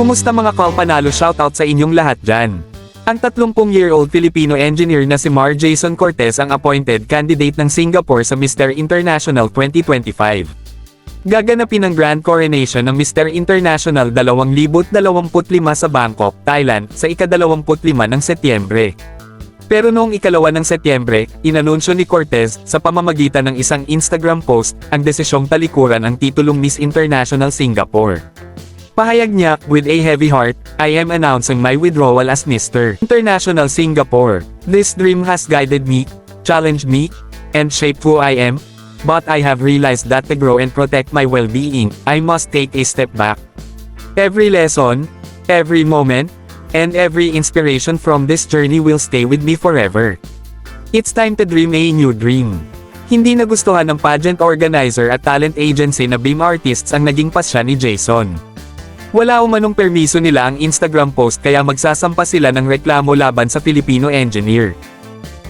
Kumusta mga kalpanalo shoutout sa inyong lahat dyan. Ang 30-year-old Filipino engineer na si Mar Jason Cortez ang appointed candidate ng Singapore sa Mr. International 2025. Gaganapin ang grand coronation ng Mr. International 2025 sa Bangkok, Thailand, sa ika-25 ng Setyembre. Pero noong ikalawa ng Setyembre, inanunsyo ni Cortez, sa pamamagitan ng isang Instagram post, ang desisyong talikuran ang titulong Miss International Singapore. Pahayag niya, with a heavy heart, I am announcing my withdrawal as Mr. International Singapore. This dream has guided me, challenged me, and shaped who I am. But I have realized that to grow and protect my well-being, I must take a step back. Every lesson, every moment, and every inspiration from this journey will stay with me forever. It's time to dream a new dream. Hindi nagustuhan ng pageant organizer at talent agency na Beam Artists ang naging pasya ni Jason. Wala umanong permiso nila ang Instagram post kaya magsasampa sila ng reklamo laban sa Filipino engineer.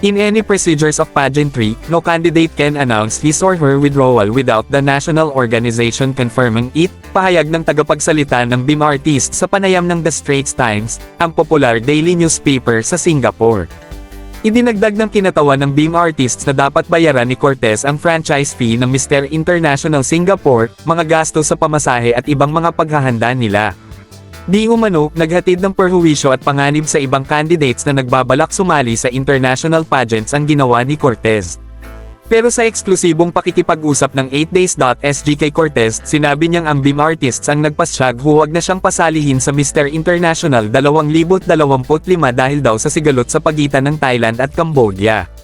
In any procedures of pageantry, no candidate can announce his or her withdrawal without the national organization confirming it, pahayag ng tagapagsalita ng BIM artist sa panayam ng The Straits Times, ang popular daily newspaper sa Singapore. Idinagdag ng kinatawan ng BIM artists na dapat bayaran ni Cortez ang franchise fee ng Mr. International Singapore, mga gasto sa pamasahe at ibang mga paghahanda nila. Di umano, naghatid ng perhuwisyo at panganib sa ibang candidates na nagbabalak sumali sa international pageants ang ginawa ni Cortez. Pero sa eksklusibong pakikipag-usap ng 8days.sg kay Cortez, sinabi niyang ang BIM artists ang nagpasyag huwag na siyang pasalihin sa Mr. International 2025 dahil daw sa sigalot sa pagitan ng Thailand at Cambodia.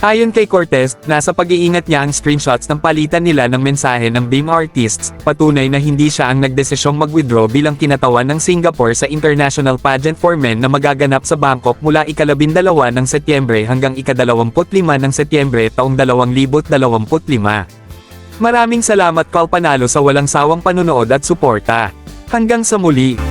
Ayon kay Cortez, nasa pag-iingat niya ang screenshots ng palitan nila ng mensahe ng BIM artists, patunay na hindi siya ang nagdesisyong mag-withdraw bilang kinatawan ng Singapore sa International Pageant for Men na magaganap sa Bangkok mula ikalabindalawa ng Setyembre hanggang ikadalawamput-lima ng Setyembre taong 2025. Maraming salamat Kalpanalo sa walang sawang panunood at suporta. Hanggang sa muli!